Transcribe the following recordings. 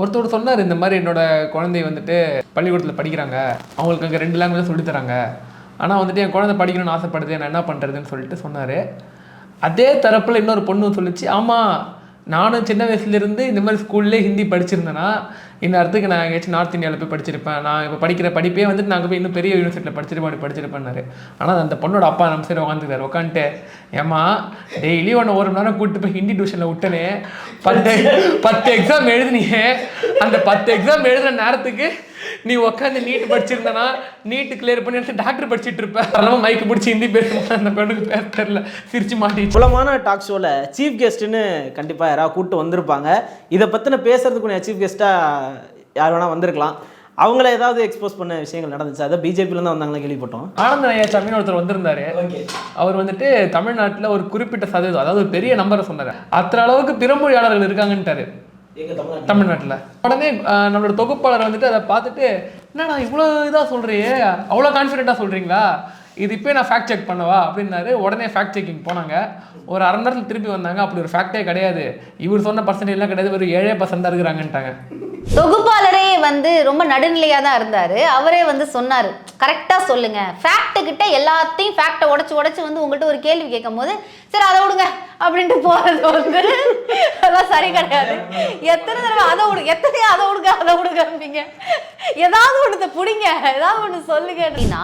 ஒருத்தர் சொன்னார் இந்த மாதிரி என்னோட குழந்தை வந்துட்டு பள்ளிக்கூடத்தில் படிக்கிறாங்க. அவங்களுக்கு அங்கே ரெண்டு லாங்குவேஜ் சொல்லித் தராங்க. ஆனால் வந்துட்டு என் குழந்தை படிக்கணும்னு ஆசைப்படுது நான் என்ன பண்ணுறதுன்னு சொல்லிட்டு சொன்னார். அதே தரப்பில் இன்னொரு பொண்ணு சொல்லிச்சு ஆமாம் நானும் சின்ன வயசுலேருந்து இந்த மாதிரி ஸ்கூல்லே ஹிந்தி படிச்சிருந்தேன்னா இந்த இடத்துக்கு நான் எங்கேயாச்சும் நார்த் இந்தியாவில் போய் படிச்சிருப்பேன். நான் இப்போ படிக்கிற படிப்பே வந்துட்டு நாங்கள் போய் இன்னும் பெரிய யூனிவர்சிட்டியில் படிச்சிருப்பேன் அப்படி படிச்சிருப்பேன்னாரு. ஆனால் அந்த பொண்ணோட அப்பா நம்ம சரி உட்காந்துருக்காரு உட்காந்துட்டு ஏம்மா டெய்லி ஒன்று ஒரு மணி நேரம் கூப்பிட்டு போய் ஹிந்தி டியூஷனில் விட்டனே. பத்து பத்து எக்ஸாம் எழுதுனீங்க அந்த பத்து எக்ஸாம் எழுதுன நேரத்துக்கு நீ உட்காந்து நீட் படிச்சிருந்தனா நீட் கிளியர் பண்ணி எடுத்து டாக்டர் படிச்சிட்டு இருப்ப. அதெல்லாம் மைக்கு பிடிச்சி ஹிந்தி பேசும்போது அந்த பொண்ணுக்கு பேச தெரியல. சிரிச்சு மாட்டிச்சு குலமான டாக் ஷோவில் சீஃப் கெஸ்ட்டுன்னு கண்டிப்பாக யாராவது கூப்பிட்டு வந்திருப்பாங்க. இதை பற்றின பேசுறதுக்குரிய சீஃப் கெஸ்ட்டாக யார் வேணால் வந்திருக்கலாம். அவங்கள ஏதாவது எக்ஸ்போஸ் பண்ண விஷயங்கள் நடந்துச்சு? அதை பிஜேபியிலேருந்து வந்தாங்களா கேள்விப்பட்டோம். ஆனந்த ஐயாச்சாமின்னு ஒருத்தர் வந்திருந்தாரு. அவர் வந்துட்டு தமிழ்நாட்டில் ஒரு குறிப்பிட்ட சதவீதம் அதாவது ஒரு பெரிய நம்பரை சொன்னார். அத்தனை அளவுக்கு பிறமொழியாளர்கள் இருக்காங்கன்ட்டாரு. தமிழ்நாட்டில்? உடனே நம்மளோட தொகுப்பாளர் வந்துட்டு அதை பார்த்துட்டு என்னடா இவ்வளோ இதாக சொல்றியே? அவ்வளோ கான்ஃபிடென்ட்டாக சொல்கிறீங்களா இது இப்போ நான் ஃபேக்ட் செக் பண்ணவா? அப்படின்னாரு. உடனே ஃபேக்ட் செக்கிங் போனாங்க. ஒரு அரை நேரத்தில் திருப்பி வந்தாங்க. அப்படி ஒரு ஃபேக்டே கிடையாது. இவர் சொன்ன பர்சன்டேஜ்லாம் கிடையாது. ஒரு ஏழே பர்சன்ட் தான் இருக்கிறாங்கன்ட்டாங்க. தொகுப்பாளரே வந்து ரொம்ப நடுநிலையாக தான் இருந்தார். அவரே வந்து சொன்னார். கரெக்டாக சொல்லுங்க. ஃபேக்ட்டு கிட்ட எல்லாத்தையும் ஃபேக்டை உடச்சி உடச்சி வந்து உங்கள்கிட்ட ஒரு கேள்வி கேட்கும் போது சரி அதை விடுங்க. அப்படின்ட்டு போகிறது வந்து அதெல்லாம் சரி கிடையாது. எத்தனை தடவை அதை விடுங்க எத்தனை அதை விடுங்க அதை விடுங்க ஏதாவது ஒன்று பிடிங்க. ஏதாவது ஒன்று சொல்லுங்க அப்படின்னா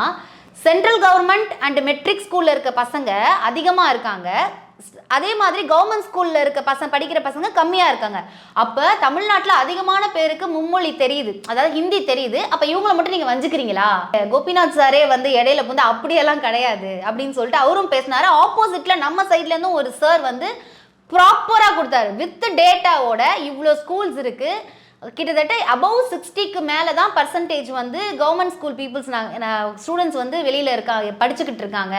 சென்ட்ரல் கவர்மெண்ட் அண்ட் மெட்ரிக் ஸ்கூலில் இருக்க பசங்க அதிகமாக இருக்காங்க. அதே மாதிரி கவர்மெண்ட் ஸ்கூலில் இருக்க பசங்க படிக்கிற பசங்க கம்மியாக இருக்காங்க. அப்போ தமிழ்நாட்டில் அதிகமான பேருக்கு மும்மொழி தெரியுது. அதாவது ஹிந்தி தெரியுது. அப்போ இவங்கள மட்டும் நீங்கள் வஞ்சிக்கிறீங்களா? கோபிநாத் சாரே வந்து இடையில வந்து அப்படியெல்லாம் கிடையாது அப்படின்னு சொல்லிட்டு அவரும் பேசினாரு. ஆப்போசிட்ல நம்ம சைட்லேருந்தும் ஒரு சார் வந்து ப்ராப்பராக கொடுத்தாரு. வித் டேட்டாவோட இவ்வளோ ஸ்கூல்ஸ் இருக்குது கிட்டத்தட்ட அபவ் சிக்ஸ்டிக்கு மேலே தான் பர்சன்டேஜ் வந்து கவர்மெண்ட் ஸ்கூல் பீப்புள்ஸ் நாங்கள் ஸ்டூடெண்ட்ஸ் வந்து வெளியில் இருக்காங்க படிச்சுக்கிட்டு இருக்காங்க.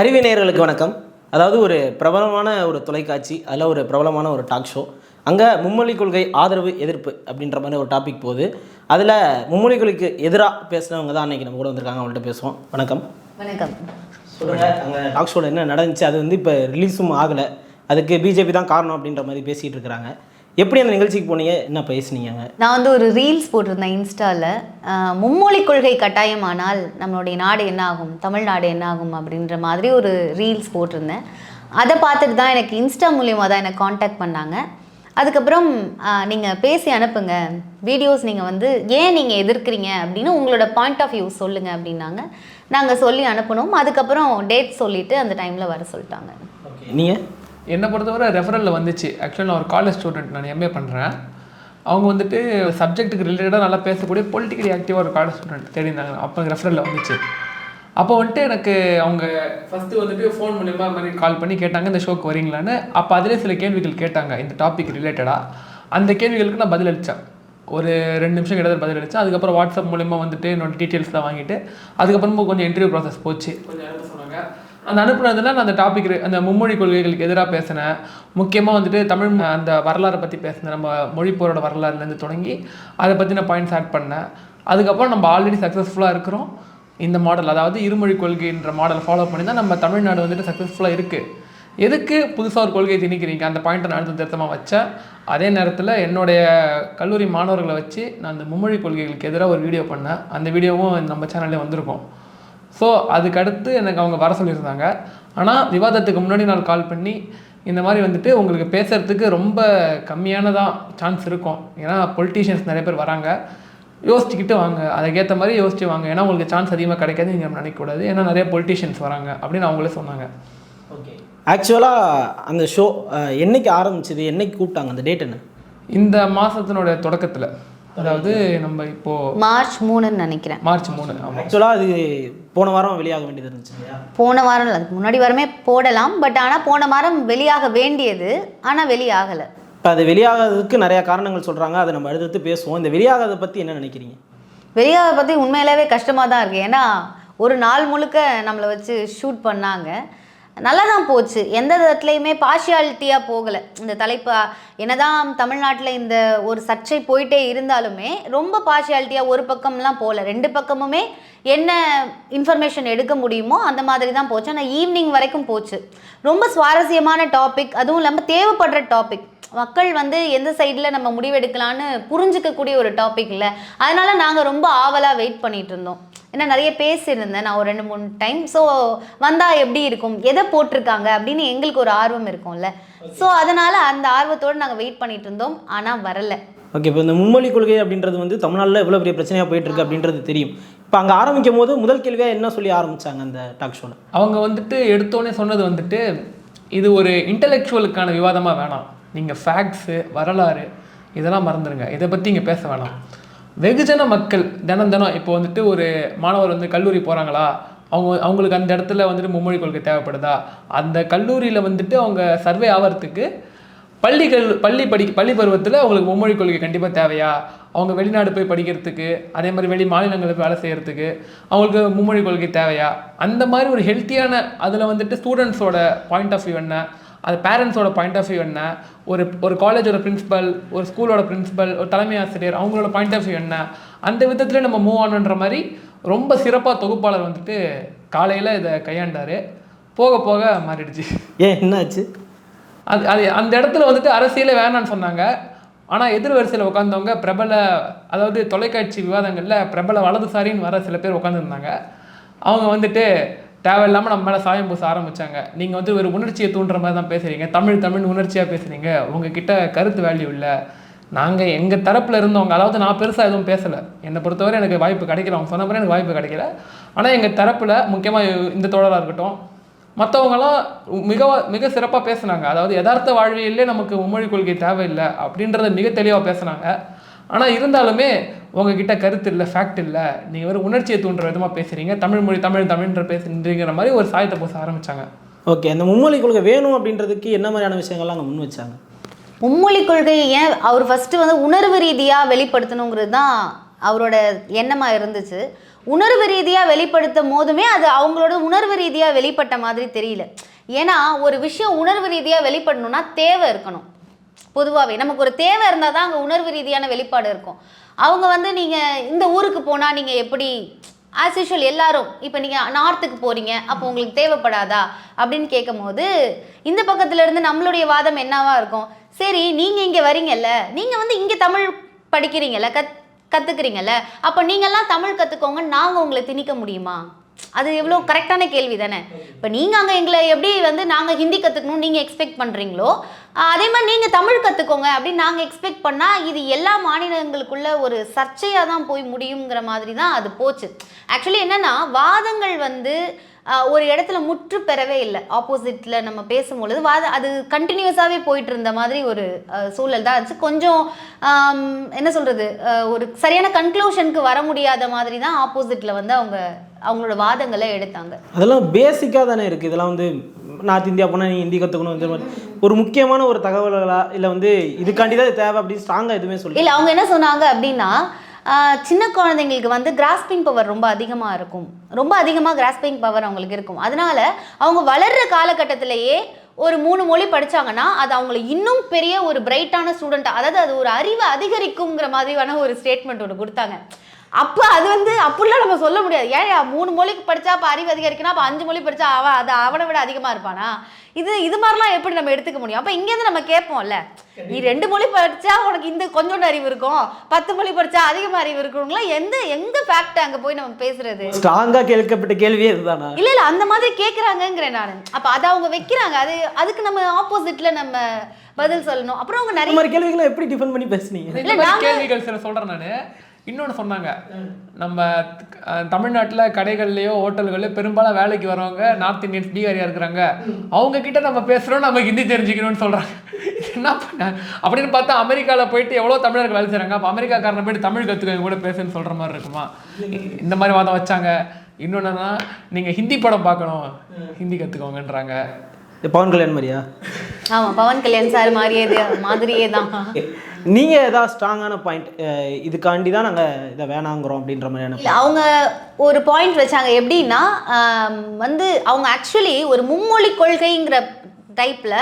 அறிவிநேயர்களுக்கு வணக்கம். அதாவது ஒரு பிரபலமான ஒரு தொலைக்காட்சி அதில் ஒரு பிரபலமான ஒரு டாக் ஷோ அங்கே மும்மொழி கொள்கை ஆதரவு எதிர்ப்பு அப்படின்ற மாதிரி ஒரு டாபிக் போகுது. அதில் மும்மொழி கொள்கைக்கு எதிராக பேசினவங்க தான் அன்றைக்கி நம்ம கூட வந்திருக்காங்க. அவங்கள்ட்ட பேசுவோம். வணக்கம். வணக்கம். சொல்லுங்கள் அங்கே டாக் ஷோவில் என்ன நடந்துச்சு? அது வந்து இப்போ ரிலீஸும் ஆகலை. அதுக்கு பிஜேபி தான் காரணம் அப்படின்ற மாதிரி பேசிகிட்டு இருக்கிறாங்க. எப்படி அந்த நிகழ்ச்சிக்கு போனீங்க? என்ன பேசுனீங்க? நான் வந்து ஒரு ரீல்ஸ் போட்டிருந்தேன் இன்ஸ்டாவில் மும்மொழி கொள்கை கட்டாயமானால் நம்மளுடைய நாடு என்ன ஆகும்? தமிழ்நாடு என்ன ஆகும்? அப்படின்ற மாதிரி ஒரு ரீல்ஸ் போட்டிருந்தேன். அதை பார்த்துட்டு தான் எனக்கு இன்ஸ்டா மூலியமாக தான் எனக்கு காண்டாக்ட் பண்ணாங்க. அதுக்கப்புறம் நீங்கள் பேசி அனுப்புங்க. வீடியோஸ் நீங்கள் வந்து ஏன் நீங்கள் எதிர்க்கிறீங்க அப்படின்னு உங்களோட பாயிண்ட் ஆஃப் வியூ சொல்லுங்கள் அப்படின்னாங்க. நாங்கள் சொல்லி அனுப்பினோம். அதுக்கப்புறம் டேட் சொல்லிவிட்டு அந்த டைமில் வர சொல்லிட்டாங்க. ஓகே நீங்கள் என்னை பொறுத்தவரை ரெஃபரலில் வந்துச்சு. ஆக்சுவலாக நான் ஒரு காலேஜ் ஸ்டூடெண்ட் நான் எம்ஏ பண்ணுறேன் அவங்க வந்துட்டு சப்ஜெக்ட்டுக்கு ரிலேட்டடாக நல்லா பேசக்கூடிய பொலிட்டிக்கலி ஆக்டிவாக ஒரு காலேஜ் ஸ்டூடெண்ட் தேடினாங்க அப்போ ரெஃபரலில் வந்துச்சு. அப்போ வந்துட்டு எனக்கு அவங்க ஃபஸ்ட்டு வந்துட்டு ஃபோன் மூலிமா இந்த மாதிரி கால் பண்ணி கேட்டாங்க இந்த ஷோக்கு வரீங்களான்னு. அப்போ அதிலே சில கேள்விகள் கேட்டாங்க இந்த டாபிக் ரிலேட்டடாக அந்த கேள்விகளுக்கு நான் பதிலளித்தேன் ஒரு ரெண்டு நிமிஷம் கிட்ட பதில் அதுக்கப்புறம் வாட்ஸ்அப் மூலிமா வந்துட்டு என்னோட டீட்டெயில்ஸ்லாம் வாங்கிட்டு அதுக்கப்புறமா கொஞ்சம் இன்டர்வியூ ப்ராசஸ் போச்சு. கொஞ்சம் அந்த அனுப்புனதில் நான் அந்த டாபிக் அந்த மும்மொழி கொள்கைகளுக்கு எதிராக பேசினேன். முக்கியமாக வந்துட்டு தமிழ் அந்த வரலாறை பற்றி பேசினேன் நம்ம மொழிப்போரோட வரலாறுலேருந்து தொடங்கி அதை பற்றி நான் பாயிண்ட்ஸ் ஆட் பண்ணேன். அதுக்கப்புறம் நம்ம ஆல்ரெடி சக்ஸஸ்ஃபுல்லாக இருக்கிறோம். இந்த மாடல் அதாவது இருமொழி கொள்கைன்ற மாடல் ஃபாலோ பண்ணி தான் நம்ம தமிழ்நாடு வந்துட்டு சக்ஸஸ்ஃபுல்லாக இருக்குது எதுக்கு புதுசாக ஒரு கொள்கையை திணிக்கிறீங்க? அந்த பாயிண்ட்டை நான் அடுத்த திருத்தமாக வச்சேன். அதே நேரத்தில் என்னுடைய கல்லூரி மாணவர்களை வச்சு நான் அந்த மும்மொழி கொள்கைகளுக்கு எதிராக ஒரு வீடியோ பண்ணேன். அந்த வீடியோவும் நம்ம சேனல்லே வந்திருக்கும். ஸோ அதுக்கு அடுத்து எனக்கு அவங்க வர சொல்லியிருந்தாங்க. ஆனால் விவாதத்துக்கு முன்னாடி நான் கால் பண்ணி இந்த மாதிரி வந்துட்டு உங்களுக்கு பேசுகிறதுக்கு ரொம்ப கம்மியானதான் சான்ஸ் இருக்கும். ஏன்னா பொலிட்டீஷியன்ஸ் நிறைய பேர் வராங்க. யோசிச்சுக்கிட்டு வாங்க. அதுக்கேற்ற மாதிரி யோசிச்சு வாங்க. ஏன்னா உங்களுக்கு சான்ஸ் அதிகமாக கிடைக்காது நீங்கள் நினைக்கக்கூடாது. ஏன்னா நிறைய பொலிட்டீஷியன்ஸ் வராங்க அப்படின்னு அவங்களே சொன்னாங்க. ஓகே ஆக்சுவலாக அந்த ஷோ என்னைக்கு ஆரம்பிச்சது? என்னைக்கு கூப்பிட்டாங்க? அந்த டேட் என்ன? இந்த மாதத்தினுடைய தொடக்கத்தில். அதாவது நம்ம இப்போது மார்ச் மூணுன்னு நினைக்கிறேன். மார்ச் மூணு ஆக்சுவலாக அது போன வாரம் வெளியாக வேண்டியது இருந்துச்சு இல்லையா? போன வாரம் இல்ல, அதுக்கு முன்னாடி வாரமே போடலாம் பட் ஆனால் போன வாரம் வெளியாக வேண்டியது ஆனால் வெளியாகலை. இப்போ அது வெளியாகிறதுக்கு நிறைய காரணங்கள் சொல்கிறாங்க அதை நம்ம அடுத்தடுத்து பேசுவோம். இந்த வெளியாகாத பற்றி என்ன நினைக்கிறீங்க? வெளியாக பற்றி உண்மையிலேயே கஷ்டமாக தான் இருக்குது ஏன்னா ஒரு நாள் முழுக்க நம்மளை வச்சு ஷூட் பண்ணாங்க. நல்லா தான் போச்சு. எந்த விதத்துலையுமே பார்ஷியாலிட்டியாக போகலை. இந்த தலைப்பு என்னதான் தமிழ்நாட்டில் இந்த ஒரு சர்ச்சை போயிட்டே இருந்தாலுமே ரொம்ப பார்ஷியாலிட்டியாக ஒரு பக்கம்லாம் போகல ரெண்டு பக்கமுமே என்ன இன்ஃபர்மேஷன் எடுக்க முடியுமோ அந்த மாதிரி தான் போச்சு. ஆனால் ஈவினிங் வரைக்கும் போச்சு. ரொம்ப சுவாரஸ்யமான டாபிக் அதுவும் இல்லாமல் தேவைப்படுற டாபிக் மக்கள் வந்து எந்த சைடில் நம்ம முடிவெடுக்கலான்னு புரிஞ்சுக்கக்கூடிய ஒரு டாபிக் இல்லை. அதனால நாங்கள் ரொம்ப ஆவலாக வெயிட் பண்ணிட்டு இருந்தோம். ஏன்னா நிறைய பேசியிருந்தேன் நான் ஒரு ரெண்டு மூணு டைம் ஸோ வந்தால் எப்படி இருக்கும்? எதை போட்டிருக்காங்க? அப்படின்னு எங்களுக்கு ஒரு ஆர்வம் இருக்கும்ல. ஸோ அதனால் அந்த ஆர்வத்தோடு நாங்கள் வெயிட் பண்ணிட்டு இருந்தோம். ஆனால் வரல. ஓகே இப்போ இந்த மும்மொழி கொள்கை அப்படின்றது வந்து தமிழ்நாட்டில் எவ்வளோ பெரிய பிரச்சனையாக போயிட்டு இருக்கு அப்படின்றது தெரியும். இப்போ அங்கே ஆரம்பிக்கும் போது முதல் கேள்வியாக என்ன சொல்லி ஆரம்பித்தாங்க அந்த டாக் ஷோவில் அவங்க வந்துட்டு எடுத்தோடனே சொன்னது வந்துட்டு இது ஒரு இன்டலெக்சுவலுக்கான விவாதமாக வேணாம். நீங்கள் ஃபேக்ட்ஸு வரலாறு இதெல்லாம் மறந்துடுங்க இதை பற்றி இங்கே பேச வேணாம். வெகுஜன மக்கள் தினம் தினம் இப்போ வந்துட்டு ஒரு மாணவர் வந்து கல்லூரி போகிறாங்களா அவங்க அவங்களுக்கு அந்த இடத்துல வந்துட்டு மும்மொழி கொள்கை தேவைப்படுதா? அந்த கல்லூரியில் வந்துட்டு அவங்க சர்வே ஆகிறதுக்கு பள்ளிகள் பள்ளி படி பள்ளி பருவத்தில் அவங்களுக்கு மும்மொழி கொள்கை கண்டிப்பாக தேவையா? அவங்க வெளிநாடு போய் படிக்கிறதுக்கு அதே மாதிரி வெளி மாநிலங்களுக்கு வேலை செய்கிறதுக்கு அவங்களுக்கு மும்மொழி கொள்கை தேவையா? அந்த மாதிரி ஒரு ஹெல்த்தியான அதில் வந்துட்டு ஸ்டூடெண்ட்ஸோட பாயிண்ட் ஆஃப் வியூ என்ன? அது பேரண்ட்ஸோட பாயிண்ட் ஆஃப் வியூ என்ன? ஒரு ஒரு காலேஜோட பிரின்சிபல் ஒரு ஸ்கூலோட பிரின்ஸிபல் ஒரு தலைமை ஆசிரியர் அவங்களோட பாயிண்ட் ஆஃப் வியூ என்ன? அந்த விதத்தில் நம்ம மூவ் ஆனுன்ற மாதிரி ரொம்ப சிறப்பாக தொகுப்பாளர் வந்துட்டு காலையில் இதை கையாண்டார். போக போக மாறிடுச்சு. ஏன் என்னாச்சு? அது அது அந்த இடத்துல வந்துட்டு அரசியலே வேணான்னு சொன்னாங்க. ஆனால் எதிர் வரிசையில் உட்காந்தவங்க பிரபல அதாவது தொலைக்காட்சி விவாதங்களில் பிரபல வலதுசாரின்னு வர சில பேர் உட்காந்துருந்தாங்க அவங்க வந்துட்டு தேவையில்லாமல் நம்ம மேலே சாயம் பூச ஆரம்பித்தாங்க நீங்கள் வந்து ஒரு உணர்ச்சியை தூண்டுற மாதிரி தான் பேசுகிறீங்க தமிழ் தமிழ் உணர்ச்சியாக பேசுகிறீங்க உங்ககிட்ட கருத்து வேல்யூ இல்லை. நாங்கள் எங்கள் தரப்பில் இருந்தவங்க அதாவது நான் பெருசாக எதுவும் பேசலை. என்னை பொறுத்தவரை எனக்கு வாய்ப்பு கிடைக்கல. அவங்க சொன்ன மாதிரி எனக்கு வாய்ப்பு கிடைக்கல. ஆனால் எங்கள் தரப்பில் முக்கியமாக இந்த தோழராக இருக்கட்டும் மற்றவங்களாம் மிக மிக சிறப்பாக பேசுனாங்க. அதாவது யதார்த்த வாழ்வியல்லே நமக்கு மும்மொழி கொள்கை தேவையில்லை அப்படின்றத மிக தெளிவாக பேசுனாங்க. ஆனால் இருந்தாலுமே உங்ககிட்ட கருத்து இல்லை ஃபேக்ட் இல்லை. நீங்கள் வெறும் உணர்ச்சியை தூண்டுற விதமாக பேசுகிறீங்க தமிழ் மொழி தமிழ் தமிழ்ன்ற பேசுறீங்கிற மாதிரி ஒரு சாயத்தை பூச ஆரம்பிச்சாங்க. ஓகே அந்த மும்மொழி கொள்கை வேணும் அப்படின்றதுக்கு என்ன மாதிரியான விஷயங்கள்லாம் அங்கே முன் வச்சாங்க? மும்மொழி கொள்கையை ஏன் அவர் ஃபஸ்ட்டு வந்து உணர்வு ரீதியாக வெளிப்படுத்தணுங்கிறது தான் அவரோட எண்ணமாக இருந்துச்சு. உணர்வு ரீதியாக வெளிப்படுத்தும் போதுமே அது அவங்களோட உணர்வு ரீதியாக வெளிப்பட்ட மாதிரி தெரியல. ஏன்னா ஒரு விஷயம் உணர்வு ரீதியாக வெளிப்படணும்னா தேவை இருக்கணும். பொதுவாகவே நமக்கு ஒரு தேவை இருந்தால் தான் அங்கே உணர்வு ரீதியான வெளிப்பாடு இருக்கும். அவங்க வந்து நீங்கள் இந்த ஊருக்கு போனால் நீங்கள் எப்படி ஆஸ் யூஷுவல் எல்லாரும் இப்போ நீங்கள் நார்த்துக்கு போகிறீங்க அப்போ உங்களுக்கு தேவைப்படாதா? அப்படின்னு கேட்கும்போது இந்த பக்கத்துலேருந்து நம்மளுடைய வாதம் என்னவா இருக்கும்? சரி நீங்கள் இங்கே வரீங்கல்ல நீங்கள் வந்து இங்கே தமிழ் படிக்கிறீங்கல்ல கத் கற்றுக்குறீங்கல்ல அப்போ நீங்கள்லாம் தமிழ் கற்றுக்கோங்க நாங்கள் உங்களை திணிக்க முடியுமா? அது எவ்வளோ கரெக்டான கேள்வி தானே. இப்போ நீங்கள் அங்கே எங்களை எப்படி வந்து நாங்கள் ஹிந்தி கற்றுக்கணும் நீங்கள் எக்ஸ்பெக்ட் பண்ணுறீங்களோ அதே மாதிரி நீங்கள் தமிழ் கற்றுக்கோங்க அப்படின்னு நாங்கள் எக்ஸ்பெக்ட் பண்ணால் இது எல்லா மாநிலங்களுக்குள்ள ஒரு சர்ச்சையாக தான் போய் முடியுங்கிற மாதிரி தான் அது போச்சு. ஆக்சுவலி என்னென்னா வாதங்கள் வந்து ஒரு இடத்துல முற்று பெறவே இல்லை. ஆப்போசிட்டில் நம்ம பேசும்பொழுது வாத அது கண்டினியூஸாகவே போயிட்டு இருந்த மாதிரி ஒரு சூழல் தான் இருந்துச்சு. கொஞ்சம் என்ன சொல்கிறது ஒரு சரியான கன்க்ளூஷனுக்கு வர முடியாத மாதிரி தான் ஆப்போசிட்டில் வந்து அவங்க அவங்களோட வாதங்களை எடுத்தாங்க. அதெல்லாம் பேசிக்காக தானே இருக்குது இதெல்லாம் வந்து நார்த் இந்தியா போனால் நீ ஹிந்தி கற்றுக்கணும் இந்த மாதிரி. ஒரு முக்கியமான ஒரு தகவல்களா இல்லை வந்து இதுக்காண்டி தான் தேவை அப்படின்னு ஸ்ட்ராங்காக எதுவுமே சொல்லி இல்லை அவங்க என்ன சொன்னாங்க அப்படின்னா சின்ன குழந்தைங்களுக்கு வந்து கிராஸ்பிங் பவர் ரொம்ப அதிகமாக இருக்கும். ரொம்ப அதிகமாக கிராஸ்பிங் பவர் அவங்களுக்கு இருக்கும். அதனால் அவங்க வளர்கிற காலகட்டத்திலேயே ஒரு மூணு மொழி படிச்சாங்கன்னா அது அவங்களை இன்னும் பெரிய ஒரு பிரைட்டான ஸ்டூடெண்ட் அதாவது அது ஒரு அறிவை அதிகரிக்குங்கிற மாதிரியான ஒரு ஸ்டேட்மெண்ட் ஒன்று கொடுத்தாங்க. அப்போ அது வந்து அப்படிலாம் நம்ம சொல்ல முடியாது. ஏன் மூணு மொழிக்கு படிச்சா அப்போ அறிவு அதிகரிக்கணும் அப்போ அஞ்சு மொழி படிச்சா அவன் அது அவனை விட அதிகமாக இருப்பானா? இது இது மாதிரிலாம் எப்படி நம்ம எடுத்துக்க முடியும்? அப்போ இங்கேருந்து நம்ம கேட்போம்ல. நீ ரெண்டு மொழி படிச்சா உனக்கு இந்த கொஞ்சோண்டு அறிவு இருக்கும் பத்து மொழி படிச்சா அதிகமாக அறிவு இருக்குங்களா எந்த எங்க ஃபேக்ட் அங்கே போய் நம்ம பேசுறது? ஸ்ட்ராங்காக கேட்கப்பட்ட கேள்வியே இதுதானா? இல்ல இல்ல அந்த மாதிரி கேக்குறாங்கங்கிறேன் நான். அப்ப அதை அவங்க வைக்கிறாங்க. அது அதுக்கு நம்ம ஆப்போசிட்ல நம்ம பதில் சொல்லணும். அப்புறம் அவங்க நிறைய மாதிரி கேள்விகளை எப்படி டிஃபெண்ட் பண்ணி பேசுனீங்க? மாதிரி கேள்விகள் சில சொல்கிறேன் நான். இன்னொன்று சொன்னாங்க. நம்ம தமிழ்நாட்டுல கடைகள்லையோ ஹோட்டல்கள்லையோ பெரும்பாலும் வேலைக்கு வரவங்க நார்த் இந்தியன்ஸ் பீகாரியா இருக்கிறாங்க. அவங்க கிட்ட நம்ம பேசுகிறோம் நம்ம ஹிந்தி தெரிஞ்சுக்கணும்னு சொல்கிறாங்க என்ன பண்ண? அப்படின்னு பார்த்தா அமெரிக்கால போயிட்டு எவ்வளோ தமிழர்கள் வேலை செய்கிறாங்க அப்போ அமெரிக்காக்காரனை போயிட்டு தமிழ் கற்றுக்க கூட பேசுன்னு சொல்கிற மாதிரி இருக்குமா? இந்த மாதிரி வாதம் வச்சாங்க. இன்னொன்னா நீங்கள் ஹிந்தி படம் பார்க்கணும். ஹிந்தி கற்றுக்கோங்கன்றாங்க பவன் கல்யாண் மாதிரியா? ஆமா பவன் கல்யாண் சார் மாதிரியே மாதிரியே தான். நீங்கள் ஏதாவது ஸ்ட்ராங்கான பாயிண்ட் இதுக்காண்டி தான் நாங்கள் இதை வேணாங்கிறோம் அப்படின்ற மாதிரியான அவங்க ஒரு பாயிண்ட் வச்சாங்க. எப்படின்னா வந்து அவங்க ஆக்சுவலி ஒரு மும்மொழி கொள்கைங்கிற டைப்ல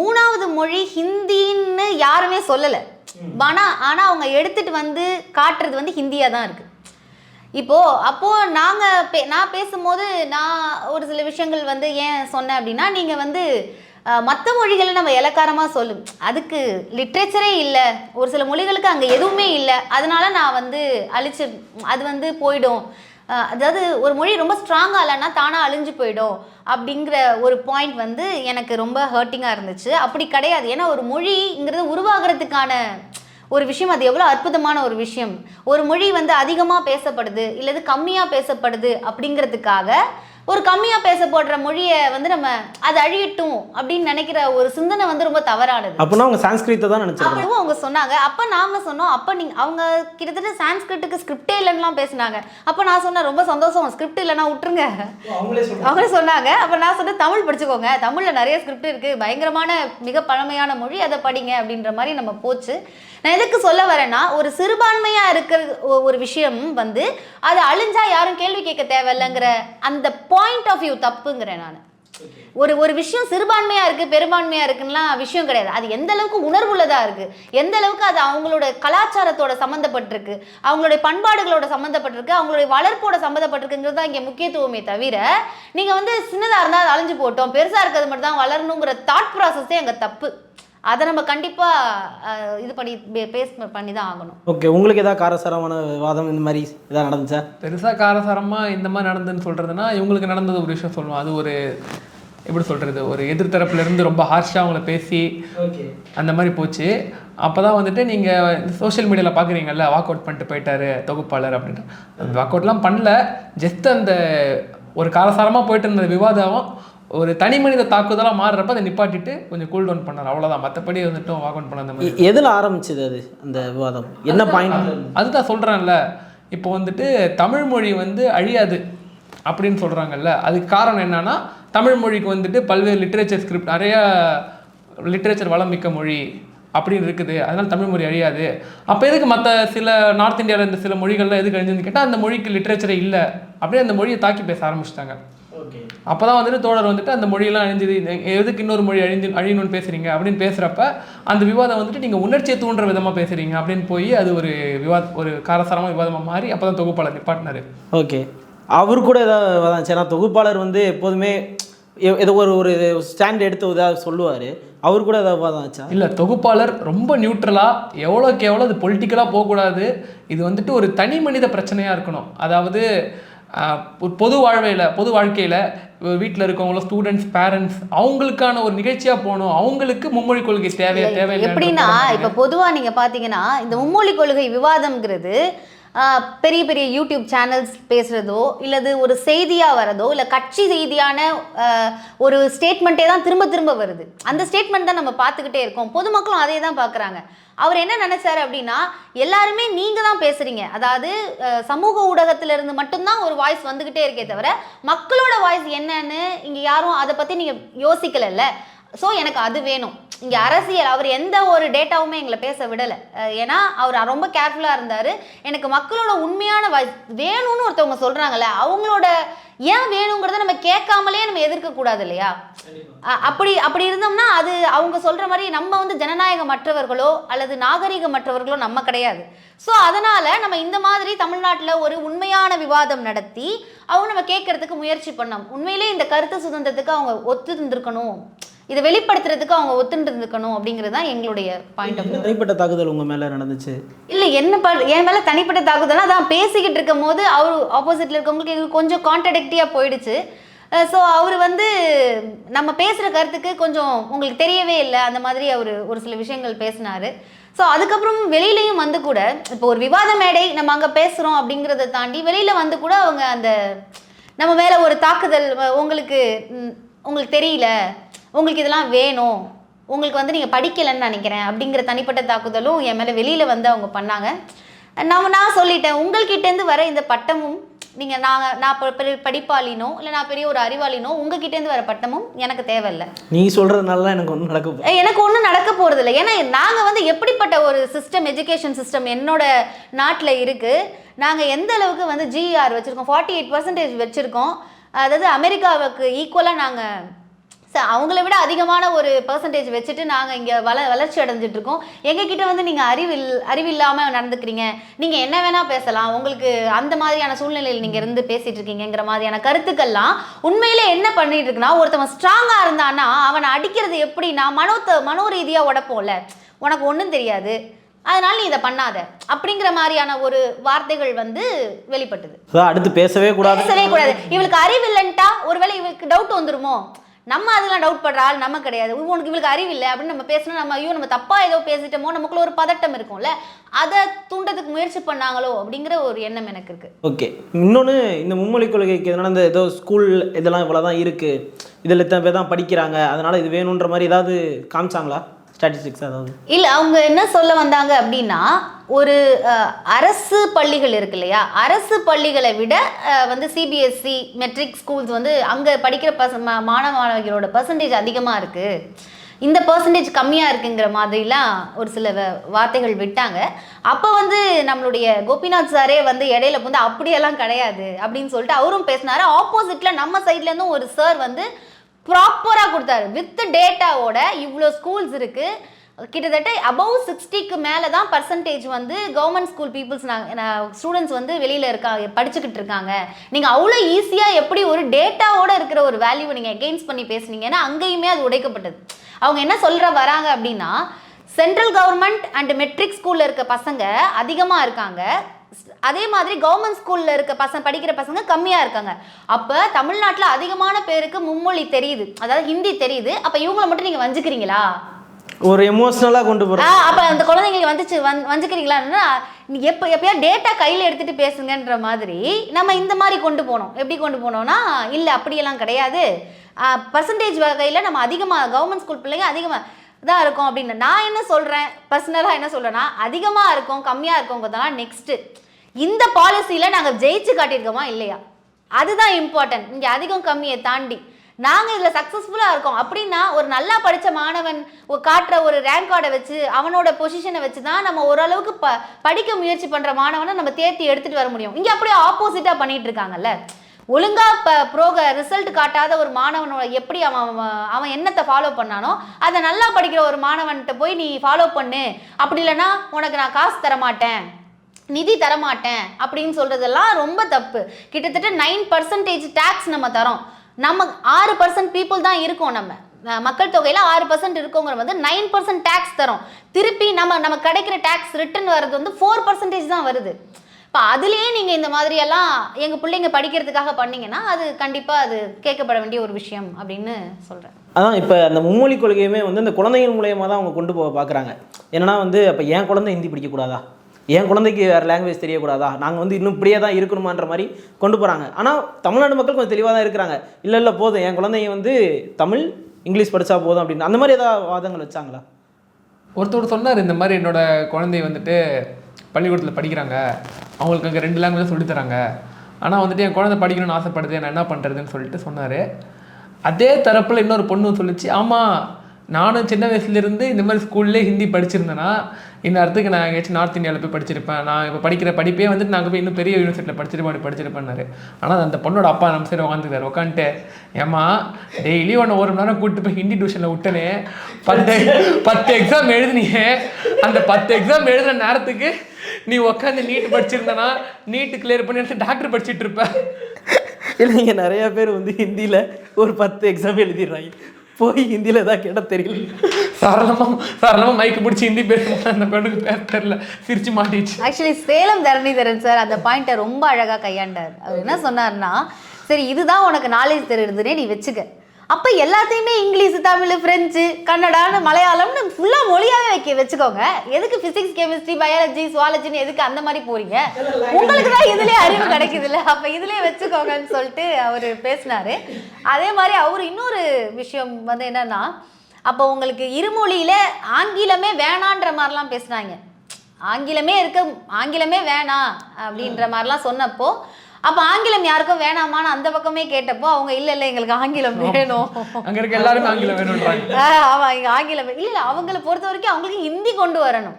மூணாவது மொழி ஹிந்தின்னு யாருமே சொல்லலை. ஆனா ஆனா அவங்க எடுத்துட்டு வந்து காட்டுறது வந்து ஹிந்தியா தான் இருக்கு. இப்போ அப்போ நாங்க பே- நான் பேசும்போது நான் ஒரு சில விஷயங்கள் வந்து ஏன் சொன்னேன் அப்படின்னா நீங்க வந்து மற்ற மொழிகளை நம்ம இலக்காரமாக சொல்லும் அதுக்கு லிட்ரேச்சரே இல்லை. ஒரு சில மொழிகளுக்கு அங்கே எதுவுமே இல்லை. அதனால நான் வந்து அழிச்சு அது வந்து போயிடும். அதாவது ஒரு மொழி ரொம்ப ஸ்ட்ராங்காக இல்லைன்னா தானாக அழிஞ்சு போயிடும் அப்படிங்கிற ஒரு பாயிண்ட் வந்து எனக்கு ரொம்ப ஹர்ட்டிங்காக இருந்துச்சு. அப்படி கிடையாது. ஏன்னா ஒரு மொழிங்கிறது உருவாகிறதுக்கான ஒரு விஷயம் அது எவ்வளோ அற்புதமான ஒரு விஷயம். ஒரு மொழி வந்து அதிகமாக பேசப்படுது இல்லது கம்மியாக பேசப்படுது அப்படிங்கிறதுக்காக ஒரு கம்மியாக பேசப்படுற மொழியை வந்து நம்ம அது அழியட்டும் அப்படின்னு நினைக்கிற ஒரு சிந்தனை வந்து ரொம்ப தவறானது. அப்படின்னா அவங்க சான்ஸ்கிரித்தை தான் நினச்சிருக்காங்க. அப்பவும் அவங்க சொன்னாங்க. அப்ப நாங்க சொன்னோம். அப்ப நீங்க அவங்க கிட்டத்தட்ட சான்ஸ்கிரிட்டுக்கு ஸ்கிரிப்டே இல்லைன்னுலாம் பேசினாங்க. அப்ப நான் சொன்னேன் ரொம்ப சந்தோஷம். ஸ்கிரிப்ட் இல்லைன்னா விட்டுருங்க. அவங்களே சொன்னாங்க. அப்ப நான் சொன்னேன் தமிழ் படிச்சுக்கோங்க. தமிழ்ல நிறைய ஸ்கிரிப்ட் இருக்கு. பயங்கரமான மிக பழமையான மொழி. அதை படிங்க. அப்படின்ற மாதிரி நம்ம போச்சு. நான் எதுக்கு சொல்ல வரேன்னா ஒரு சிறுபான்மையா இருக்கிற ஒரு விஷயம் வந்து அது அழிஞ்சா யாரும் கேள்வி கேட்க தேவையில்லைங்கிற அந்த பாயிண்ட் ஆஃப் வியூ தப்புங்கிறேன் நான். ஒரு ஒரு விஷயம் சிறுபான்மையா இருக்கு பெரும்பான்மையா இருக்குன்னா விஷயம் கிடையாது. அது எந்த அளவுக்கு உணர்வுள்ளதா இருக்கு எந்த அளவுக்கு அது அவங்களோட கலாச்சாரத்தோட சம்மந்தப்பட்டிருக்கு அவங்களுடைய பண்பாடுகளோட சம்மந்தப்பட்டிருக்கு அவங்களுடைய வளர்ப்போட சம்மந்தப்பட்டிருக்குங்கிறது தான் இங்கே முக்கியத்துவமே தவிர நீங்க வந்து சின்னதா இருந்தால் அது அழிஞ்சு போட்டோம் பெருசா இருக்கிறது மட்டும் தான் வளரணுங்கிற தாட் ப்ராசஸே அங்க தப்பு. அதை நம்ம கண்டிப்பா அஹ், இது பண்ணி பேஸ் பண்ணி தான் ஆகணும். ஓகே உங்களுக்கு ஏதாவது காரசாரமான வாதம் இந்த மாதிரி ஏதாவது நடந்துச்சா? பெருசாக காரசாரமாக இந்த மாதிரி நடந்துன்னு சொல்கிறதுனா இவங்களுக்கு நடந்தது ஒரு விஷயம் சொல்லுவோம். அது ஒரு எப்படி சொல்கிறது ஒரு எதிர்த்தரப்புல இருந்து ரொம்ப ஹார்ஷாக அவங்கள பேசி ஓகே. அந்த மாதிரி போச்சு. அப்போ தான் வந்துட்டு நீங்கள் சோஷியல் மீடியாவில் பார்க்குறீங்கல்ல வாக் அவுட் பண்ணிட்டு போயிட்டாரு தொகுப்பாளர் அப்படின்ட்டு. வாக் அவுட்லாம் பண்ணல. ஜஸ்ட் அந்த ஒரு காரசாரமாக போயிட்டு இருந்த விவாதம் ஒரு தனி மனித தாக்குதலாக மாறுறப்ப அதை நிப்பாட்டிட்டு கொஞ்சம் கூல் டவுன் பண்ணார் அவ்வளோதான் மற்றபடி வந்துட்டு வாக் அவுட் பண்ண அந்த மாதிரி. எதில் ஆரம்பிச்சது அது அந்த விவாதம்? என்ன பாயிண்ட் அதுதான் சொல்கிறேன்ல இப்போ வந்துட்டு தமிழ் மொழி வந்து அழியாது அப்படின்னு சொல்கிறாங்கல்ல அதுக்கு காரணம் என்னன்னா தமிழ் மொழிக்கு வந்துட்டு பல்வேறு லிட்ரேச்சர் ஸ்கிரிப்ட் நிறைய லிட்ரேச்சர் வளம் மிக்க மொழி அப்படின்னு இருக்குது. அதனால தமிழ் மொழி அழியாது. அப்போ எதுக்கு மற்ற சில நார்த் இந்தியாவில் இந்த சில மொழிகள்லாம் எதுக்கு அழிஞ்சுன்னு கேட்டால் அந்த மொழிக்கு லிட்ரேச்சரே இல்லை அப்படியே அந்த மொழியை தாக்கி பேச ஆரம்பிச்சிட்டாங்க. அப்போ தான் வந்துட்டு தோழர் வந்துட்டு அந்த மொழியெல்லாம் அழிஞ்சுது எதுக்கு இன்னொரு மொழி அழிஞ்சு அழியணும்னு பேசுறீங்க அப்படின்னு பேசுகிறப்ப அந்த விவாதம் வந்துட்டு நீங்கள் உணர்ச்சியை தூண்டுற விதமாக பேசுறீங்க அப்படின்னு போய் அது ஒரு விவாத ஒரு காரசாரமாக விவாதமாக மாறி அப்போ தான் தொகுப்பாளர் நிப்பாட்டினாரு. ஓகே. அவர் கூட ஏதாவது ஏன்னா தொகுப்பாளர் வந்து எப்போதுமே ஏதோ ஒரு ஒரு ஸ்டாண்ட் எடுத்து ஏதாவது சொல்லுவார். அவர் கூட ஏதாவது ஆச்சா? இல்லை தொகுப்பாளர் ரொம்ப நியூட்ரலாக எவ்வளோக்கு எவ்வளோ அது பொலிட்டிக்கலாக போகக்கூடாது. இது வந்துட்டு ஒரு தனி மனித பிரச்சனையாக இருக்கணும். அதாவது பொது வாழ்வையில் பொது வாழ்க்கையில் வீட்டில் இருக்கவங்களோ ஸ்டூடெண்ட்ஸ் பேரண்ட்ஸ் அவங்களுக்கான ஒரு நிகழ்ச்சியாக போகணும். அவங்களுக்கு மும்மொழி கொள்கை தேவையா தேவையில்லை எப்படின்னா இப்ப பொதுவா நீங்க பாத்தீங்கன்னா இந்த மும்மொழி கொள்கை விவாதம்ங்கிறது பெரிய பெரிய யூடியூப் சேனல்ஸ் பேசுகிறதோ இல்லது ஒரு செய்தியாக வரதோ இல்லை கட்சி செய்தியான ஒரு ஸ்டேட்மெண்ட்டே தான் திரும்ப திரும்ப வருது. அந்த ஸ்டேட்மெண்ட் தான் நம்ம பார்த்துக்கிட்டே இருக்கோம். பொதுமக்களும் அதே தான் பார்க்குறாங்க. அவர் என்ன நினச்சார் அப்படின்னா எல்லாருமே நீங்கள் தான் பேசுகிறீங்க அதாவது சமூக ஊடகத்திலிருந்து மட்டும்தான் ஒரு வாய்ஸ் வந்துக்கிட்டே இருக்கே தவிர மக்களோட வாய்ஸ் என்னன்னு இங்கே யாரும் அதை பற்றி நீங்கள் யோசிக்கலல்ல. ஸோ எனக்கு அது வேணும். இங்க அரசியல் அவர் எந்த ஒரு டேட்டாவுமே எங்களை பேச விடலை. ஏன்னா அவர் ரொம்ப கேர்ஃபுல்லா இருந்தாரு. எனக்கு மக்களோட உண்மையான வாய்ஸ் வேணும்னு ஒருத்தவங்க சொல்றாங்கல்ல அவங்களோட ஏன் வேணுங்கிறத நம்ம கேட்காமலே நம்ம எதிர்க்க கூடாது இல்லையா அப்படி அப்படி இருந்தோம்னா அது அவங்க சொல்ற மாதிரி நம்ம வந்து ஜனநாயகமற்றவர்களோ அல்லது நாகரிகமற்றவர்களோ நம்ம கிடையாது. ஸோ அதனால நம்ம இந்த மாதிரி தமிழ்நாட்டில் ஒரு உண்மையான விவாதம் நடத்தி அவங்க நம்ம கேட்கறதுக்கு முயற்சி பண்ணோம். உண்மையிலே இந்த கருத்து சுதந்திரத்துக்கு அவங்க ஒத்து இருந்திருக்கணும் இதை வெளிப்படுத்துறதுக்கு அவங்க ஒத்துட்டு இருந்திருக்கணும் அப்படிங்கிறது தான் எங்களுடைய பாயிண்ட் ஆஃப் தனிப்பட்ட தாக்குதல் உங்கள் மேலே நடந்துச்சு? இல்லை என்ன என் மேலே தனிப்பட்ட தாக்குதல்னா அதான் பேசிக்கிட்டு இருக்கும் போது அவர் ஆப்போசிட்டில் இருக்கவங்களுக்கு எங்களுக்கு கொஞ்சம் கான்ட்ரடிக்டியாக போயிடுச்சு. ஸோ அவர் வந்து நம்ம பேசுகிற கருத்துக்கு கொஞ்சம் உங்களுக்கு தெரியவே இல்லை அந்த மாதிரி அவர் ஒரு சில விஷயங்கள் பேசினாரு. ஸோ அதுக்கப்புறம் வெளியிலையும் வந்து கூட இப்போ ஒரு விவாத மேடை நம்ம அங்கே பேசுகிறோம் அப்படிங்கிறத தாண்டி வெளியில் வந்து கூட அவங்க அந்த நம்ம மேலே ஒரு தாக்குதல் உங்களுக்கு உங்களுக்கு தெரியல உங்களுக்கு இதெல்லாம் வேணும். உங்களுக்கு வந்து நீங்கள் படிக்கலைன்னு நினைக்கிறேன். அப்படிங்கிற தனிப்பட்ட தாக்குதலும் என் மேலே வெளியில் வந்து அவங்க பண்ணாங்க. நம்ம நான் சொல்லிட்டேன். உங்கள்கிட்டேருந்து வர இந்த பட்டமும் நீங்கள் நாங்கள் நான் பெரிய படிப்பாளினோ இல்லை நான் பெரிய ஒரு அறிவாளினோ உங்ககிட்டேருந்து வர பட்டமும் எனக்கு தேவையில்லை. நீ சொல்கிறதுனால தான் எனக்கு ஒன்றும் நடக்க எனக்கு ஒன்றும் நடக்க போகிறது இல்லை ஏன்னா நாங்கள் வந்து எப்படிப்பட்ட ஒரு சிஸ்டம் எஜுகேஷன் சிஸ்டம் என்னோட நாட்டில் இருக்குது நாங்கள் எந்த அளவுக்கு வந்து ஜிஆர் வச்சுருக்கோம். ஃபார்ட்டி எயிட் பர்சன்டேஜ் வச்சுருக்கோம். அதாவது அமெரிக்காவுக்கு ஈக்குவலாக நாங்கள் ச- அவங்கள விட அதிகமான ஒரு பர்சன்டேஜ் வச்சுட்டு நாங்கள் இங்கே வள வளர்ச்சி அடைஞ்சிட்டு இருக்கோம் எங்ககிட்ட வந்து நீங்கள் அறிவில் அறிவில்லாமல் நடந்துக்கிறீங்க. நீங்கள் என்ன வேணால் பேசலாம். உங்களுக்கு அந்த மாதிரியான சூழ்நிலையில் நீங்கள் இருந்து பேசிட்டு இருக்கீங்கங்கிற மாதிரியான கருத்துக்கள்லாம் உண்மையிலே என்ன பண்ணிட்டு இருக்குன்னா ஒருத்தவன் ஸ்ட்ராங்காக இருந்தான்னா அவனை அடிக்கிறது எப்படின்னா மனோத்த மனோ ரீதியாக உடப்போம்ல. உனக்கு ஒன்றும் தெரியாது. அதனால நீ இதை பண்ணாத. அப்படிங்கிற மாதிரியான ஒரு வார்த்தைகள் வந்து வெளிப்பட்டது. அடுத்து பேசவே கூடாது. பேசவே கூடாது. இவளுக்கு அறிவு இல்லைன்ட்டா ஒருவேளை இவளுக்கு டவுட் வந்துருமோ? நம்ம அதெல்லாம் டவுட் பண்ற ஆள் நம்ம கிடையாது. உனக்கு இவளுக்கு அறிவு இல்லை அப்படின்னு நம்ம பேசினா நம்ம ஐயோ நம்ம தப்பா ஏதோ பேசிட்டோமோ நமக்குள்ள ஒரு பதட்டம் இருக்கும்ல அதை தூண்டதுக்கு முயற்சி பண்ணாங்களோ அப்படிங்கிற ஒரு எண்ணம் எனக்கு இருக்கு. ஓகே. இன்னொன்று இந்த மும்மொழி கொள்கைக்கு எதனால இந்த ஏதோ ஸ்கூல் இதெல்லாம் இவ்வளோ தான் இருக்குது இதில் இத்தனை பேர் தான் படிக்கிறாங்க அதனால் இது வேணுன்ற மாதிரி ஏதாவது காமிச்சாங்களா? ஸ்டாட்டிஸ்டிக்ஸ் அதாவது. இல்ல அவங்க என்ன சொல்ல வந்தாங்க அப்படின்னா ஒரு அரசு பள்ளிகள் இருக்கு இல்லையா? அரசு பள்ளிகளை விட வந்து சிபிஎஸ்சி மெட்ரிக் ஸ்கூல்ஸ் வந்து அங்க படிக்கிற பச மா- மாணவ மாணவிகளோட பர்சன்டேஜ் அதிகமா இருக்கு. இந்த பர்சன்டேஜ் கம்மியா இருக்குங்கிற மாதிரிலாம் ஒரு சில வ- வார்த்தைகள் விட்டாங்க. அப்போ வந்து நம்மளுடைய கோபிநாத் சாரே வந்து இடையில வந்து அப்படியெல்லாம் கிடையாது அப்படின்னு சொல்லிட்டு அவரும் பேசினாரு. ஆப்போசிட்ல நம்ம சைட்ல இருந்தும் ஒரு சார் வந்து ப்ராப்பராக கொடுத்தாரு. வித் டேட்டாவோட இவ்வளோ ஸ்கூல்ஸ் இருக்குது கிட்டத்தட்ட அபவ் சிக்ஸ்டிக்கு மேலே தான் பர்சன்டேஜ் வந்து கவர்மெண்ட் ஸ்கூல் பீப்புள்ஸ் ஸ்டூடெண்ட்ஸ் வந்து வெளியில் இருக்காங்க படிச்சுக்கிட்டு இருக்காங்க. நீங்கள் அவ்வளோ ஈஸியாக எப்படி ஒரு டேட்டாவோட இருக்கிற ஒரு வேல்யூவை நீங்கள் எகெயின்ஸ்ட் பண்ணி பேசுனீங்கன்னா அங்கேயுமே அது உடைக்கப்பட்டது. அவங்க என்ன சொல்கிற வராங்க அப்படின்னா சென்ட்ரல் கவர்மெண்ட் அண்ட் மெட்ரிக் ஸ்கூலில் இருக்க பசங்க அதிகமாக இருக்காங்க. அதே மாதிரி கவர்மெண்ட் ஸ்கூல்ல இருக்க பசங்க படிக்கிற பசங்க கம்மியா இருக்காங்க. அப்ப தமிழ்நாட்டுல அதிகமான பேருக்கு மும்மொழி தெரியுது. அதாவது ஹிந்தி தெரியுது. அப்ப இவங்கள மட்டும் நீங்க வஞ்சுக்கிறீங்களா? ஒரு எமோஷ்னலாக கொண்டு போகிற ஆ, அப்ப அந்த குழந்தைங்களுக்கு வந்துச்சு வந் வஞ்சுக்கிறீங்களான்னா எப்போ எப்பயா டேட்டா கையில் எடுத்துட்டு பேசுங்கன்ற மாதிரி நம்ம இந்த மாதிரி கொண்டு போனோம். எப்படி கொண்டு போனோம்னா இல்லை அப்படியெல்லாம் கிடையாது. பர்சன்டேஜ் வகையில் நம்ம அதிகமாக கவர்மெண்ட் ஸ்கூல் பிள்ளைங்க அதிகமாக தான் இருக்கும் அப்படின்னு நான் என்ன சொல்கிறேன் பர்சனலாக என்ன சொல்கிறேன்னா அதிகமாக இருக்கும் கம்மியாக இருக்குங்கிறதெல்லாம் நெக்ஸ்ட்டு இந்த பாலிசியில் நாங்கள் ஜெயிச்சு காட்டியிருக்கோமா இல்லையா? அதுதான் இம்பார்ட்டன்ட் இங்கே அதிகம் கம்மியை தாண்டி. நாங்கள் இதில் சக்ஸஸ்ஃபுல்லாக இருக்கோம். அப்படின்னா ஒரு நல்லா படித்த மாணவன் காட்டுற ஒரு ரேங்க் கார்டை வச்சு அவனோட பொசிஷனை வச்சு தான் நம்ம ஓரளவுக்கு ப படிக்க முயற்சி பண்ணுற மாணவனை நம்ம தேர்த்தி எடுத்துகிட்டு வர முடியும். இங்கே அப்படியே ஆப்போசிட்டாக பண்ணிகிட்டு இருக்காங்கல்ல? ஒழுங்காக இப்போ ப்ரோக ரிசல்ட் காட்டாத ஒரு மாணவனோட எப்படி அவன் அவன் அவன் என்னத்தை ஃபாலோ பண்ணானோ அதை நல்லா படிக்கிற ஒரு மாணவன்கிட்ட போய் நீ ஃபாலோ பண்ணு. அப்படி இல்லைன்னா உனக்கு நான் காசு தர மாட்டேன் நிதி தரமாட்டேன். அப்படின்னு சொல்கிறதெல்லாம் ரொம்ப தப்பு. கிட்டத்தட்ட நைன் பர்சன்டேஜ் டேக்ஸ் நம்ம தரோம். நம்ம ஆறு பர்சன்ட் பீப்புள் தான் இருக்கோம் நம்ம. மக்கள் தொகையில் ஆறு பர்சன்ட் இருக்கோங்கிற வந்து நைன் பர்சன்ட் டேக்ஸ் தரோம். திருப்பி நம்ம நம்ம கிடைக்கிற டேக்ஸ் ரிட்டர்ன் வர்றது வந்து ஃபோர் பர்சன்டேஜ் தான் வருது. இப்போ அதுலேயே நீங்கள் இந்த மாதிரியெல்லாம் எங்கள் பிள்ளைங்க படிக்கிறதுக்காக பண்ணீங்கன்னா அது கண்டிப்பாக அது கேட்கப்பட வேண்டிய ஒரு விஷயம் அப்படின்னு சொல்கிறேன் அதான் இப்போ அந்த மும்மொழி கொள்கையுமே வந்து இந்த குழந்தைகள் மூலியமாக தான் அவங்க கொண்டு போக பார்க்குறாங்க என்னன்னா வந்து அப்போ என் குழந்தை ஹிந்தி படிக்கக்கூடாதா? என் குழந்தைக்கு வேறு லாங்குவேஜ் தெரியக்கூடாதா? நாங்கள் வந்து இன்னும் இப்படியே தான் இருக்கணுமான்ற மாதிரி கொண்டு போகிறாங்க ஆனால் தமிழ்நாடு மக்கள் கொஞ்சம் தெளிவாக தான் இருக்கிறாங்க. இல்லை இல்லை போதும். என் குழந்தைங்க வந்து தமிழ் இங்கிலீஷ் படித்தா போதும் அப்படின்னு. அந்த மாதிரி ஏதாவது வாதங்கள் வச்சாங்களா? ஒருத்தர் சொன்னார் இந்த மாதிரி என்னோட குழந்தை வந்துட்டு பள்ளிக்கூடத்தில் படிக்கிறாங்க. அவங்களுக்கு அங்கே ரெண்டு லாங்குவேஜ் சொல்லித் தராங்க. ஆனால் வந்துட்டு என் குழந்தை படிக்கணும்னு ஆசைப்படுது. நான் என்ன பண்ணுறதுன்னு சொல்லிட்டு சொன்னார். அதே தரப்பில் இன்னொரு பொண்ணு சொல்லிச்சு. ஆமாம் நானும் சின்ன வயசுலேருந்து இந்த மாதிரி ஸ்கூல்லே ஹிந்தி படிச்சிருந்தேன்னா இந்த இடத்துக்கு நான் எங்கேயாச்சும் நார்த் இந்தியாவில் போய் படிச்சிருப்பேன். நான் இப்போ படிக்கிற படிப்பே வந்துட்டு நாங்கள் போய் இன்னும் பெரிய யூனிவர்சிட்டியில் படிச்சிருப்பேன் படிச்சிருப்பேன்னாரு. ஆனால் அந்த பொண்ணோட அப்பா நம்ம சரி உட்காந்துக்கிறார் உட்காந்துட்டு ஏம்மா டெய்லி ஒன்று ஒரு மணி நேரம் கூப்பிட்டு போய் ஹிந்தி டியூஷனில் விட்டனே. பத்து பத்து எக்ஸாம் எழுதுனீங்க அந்த பத்து எக்ஸாம் எழுதுன நேரத்துக்கு நீ உட்காந்து நீட் படிச்சிருந்தனா நீட் கிளியர் பண்ணி எடுத்து டாக்டர் படிச்சிட்டு இருப்ப. இல்லைங்க நிறைய பேர் வந்து ஹிந்தியில் ஒரு பத்து எக்ஸாம் எழுதிடுறாங்க. போய் ஹிந்தியில் ஏதாவது கேட்டால் தெரியல. சரளமா சரளமா மைக்கு பிடிச்சி ஹிந்தி பேசும்போது அந்த பொண்ணுக்கு பேச தெரியல. சிரிச்சு மாட்டிச்சு ஆக்சுவலி சேலம் தரணிதரன் சார் அந்த பாயிண்ட்டை ரொம்ப அழகா கையாண்டார். அவர் என்ன சொன்னார்னா சரி இதுதான் உனக்கு நாலேஜ் தெரியுதுன்னே நீ வச்சுக்க. அப்ப எல்லாத்தையுமே இங்கிலீஷ் தமிழ் பிரெஞ்சு கன்னடான்னு மலையாளம்னு ஃபுல்லா மொழியாவே வைக்க வச்சுக்கோங்க. எதுக்கு பிசிக்ஸ் கெமிஸ்ட்ரி பயாலஜி சுவாலஜின்னு எதுக்கு அந்த மாதிரி போறீங்க? உங்களுக்கு தான் இதுலயே அறிவு கிடைக்குதுல்ல. அப்ப இதுலயே வச்சுக்கோங்கன்னு சொல்லிட்டு அவர் பேசினாரு. அதே மாதிரி அவர் இன்னொரு விஷயம் வந்து என்னன்னா அப்போ உங்களுக்கு இருமொழியில ஆங்கிலமே வேணான்ற மாதிரிலாம் பேசுனாங்க. ஆங்கிலமே இருக்க ஆங்கிலமே வேணாம் அப்படின்ற மாதிரிலாம் சொன்னப்போ அப்போ ஆங்கிலம் யாருக்கும் வேணாமான்னு அந்த பக்கமே கேட்டப்போ அவங்க இல்லை இல்லை எங்களுக்கு ஆங்கிலம் வேணும். அங்க இருக்க எல்லாருமே ஆங்கிலம் வேணும்ன்றாங்க. ஆ, ஆமா இங்க ஆங்கிலம் இல்ல அவங்கள பொறுத்த வரைக்கும் அவங்களுக்கு ஹிந்தி கொண்டு வரணும்.